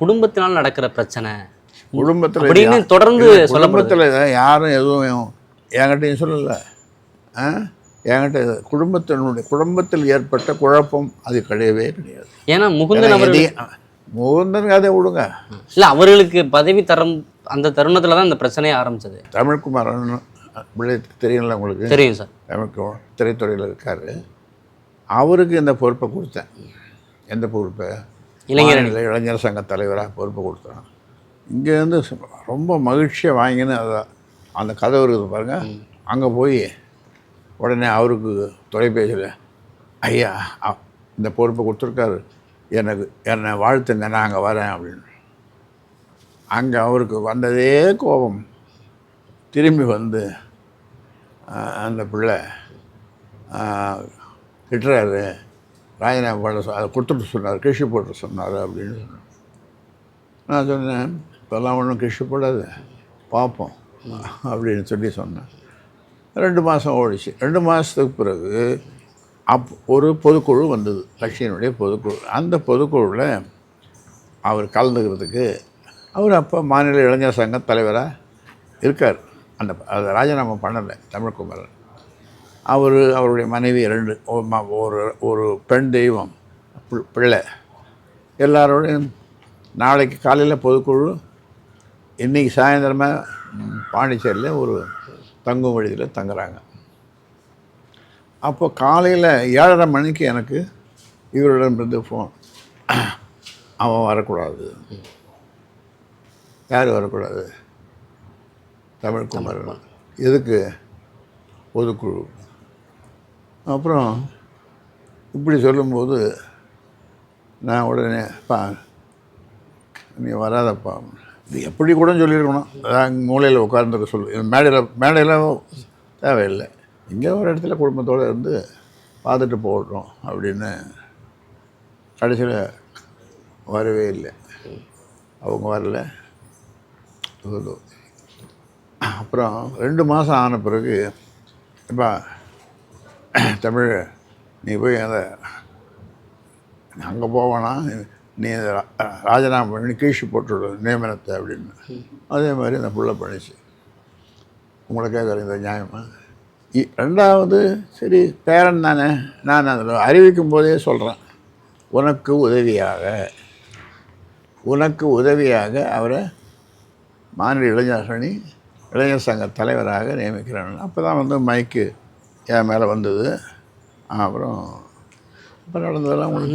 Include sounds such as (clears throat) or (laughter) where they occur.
குடும்பத்தினால் நடக்கிற பிரச்சனை. குடும்பத்தில் அப்படின்னு தொடர்ந்து குடும்பத்தில் யாரும் எதுவும் என்கிட்டயும் சொல்லலை. என்கிட்ட குடும்பத்தினுடைய குடும்பத்தில் ஏற்பட்ட குழப்பம் அது கிடையவே கிடையாது. ஏன்னா முகுந்தன் அவர்கள் முகுந்தன் அதை விடுங்க. இல்ல அவர்களுக்கு பதவி தரம் அந்த தருணத்துல தான் இந்த பிரச்சனையே ஆரம்பிச்சது. தமிழ்குமாரன் பிள்ளைக்கு தெரியல உங்களுக்கு? தெரியும் சார். தமிழ்குமார் திரைத்துறையில் இருக்கார். அவருக்கு இந்த பொறுப்பை கொடுத்தேன். எந்த பொறுப்பை? இளைஞர் இளைஞர் சங்க தலைவராக பொறுப்பு கொடுத்தேன் இங்கேருந்து ரொம்ப மகிழ்ச்சியாக வாங்கின்னு அதை அந்த கதவு இருக்குது பாருங்கள் அங்கே போய் உடனே அவருக்கு தொலைபேசியில் ஐயா இந்த பொறுப்பை கொடுத்துருக்காரு. எனக்கு என்னை வாழ்த்துங்க நான் அங்கே வரேன் அப்படின்னு. அங்கே அவருக்கு வந்ததே கோபம். திரும்பி வந்து அந்த பிள்ளை திட்டுறாரு. ராஜினாமா பண்ண அதை கொடுத்துட்டு சொன்னார் கிஷி போட்டு சொன்னார் அப்படின்னு சொன்னார். நான் சொன்னேன் இப்போல்லாம் ஒன்றும் கிஷி போடாது பார்ப்போம் அப்படின்னு சொல்லி சொன்னேன் ரெண்டு மாதம் ஓடிச்சு. ரெண்டு மாதத்துக்கு பிறகு அப் ஒரு பொதுக்குழு வந்தது கட்சியினுடைய பொதுக்குழு. அந்த பொதுக்குழுவில் அவர் கலந்துக்கிறதுக்கு அவர் அப்போ மாநில இளைஞர் சங்க தலைவராக இருக்கார். அந்த அதை ராஜினாமா பண்ணலை தமிழ்குமரன். அவர் அவருடைய மனைவி ரெண்டு ஒரு ஒரு பெண் தெய்வம் பிள்ளை. எல்லாரோடையும் நாளைக்கு காலையில் பொதுக்குழு இன்றைக்கி சாயந்தரமாக பாண்டிச்சேரியில் ஒரு தங்கும் விடுதியில் தங்குறாங்க. அப்போ காலையில் ஏழரை மணிக்கு எனக்கு இவரிடமிருந்து ஃபோன் அவன் வரக்கூடாது. யார் வரக்கூடாது? தமிழ்குமரன் எதுக்கு? பொதுக்குழு. அப்புறம் இப்படி சொல்லும்போது நான் உடனே பா நீ வராதப்பா. இது எப்படி கூட சொல்லியிருக்கணும். அதான் மூலையில் உட்கார்ந்துக்க சொல்லு. மேடையில் மேடையில் தேவையில்லை. இங்கே ஒரு இடத்துல குடும்பத்தோடு இருந்து பார்த்துட்டு போடுறோம் அப்படின்னு கடைசியில் வரவே இல்லை. அவங்க வரல. அப்புறம் ரெண்டு மாதம் ஆன பிறகு இப்போ (clears throat) தமிழ் நீ போய் அந்த அங்கே போவேனா நீ ராஜினாமா பண்ணி கீழ்ச்சி போட்டுவிடு நியமனத்தை அப்படின்னு. அதே மாதிரி அந்த புள்ள பண்ணிச்சு. உங்களை கேட்குற இந்த நியாயமா. இ- ரெண்டாவது சரி பேரன் தானே நான் அதில் அறிவிக்கும் போதே சொல்கிறேன் உனக்கு உதவியாக உனக்கு உதவியாக அவரை மாநில இளைஞர் அணி இளைஞர் சங்க தலைவராக நியமிக்கிறேன் அப்போ தான் வந்து மைக்கு என் மேலே வந்தது. அப்புறம் அப்புறம் நடந்ததெல்லாம் உங்களுக்கு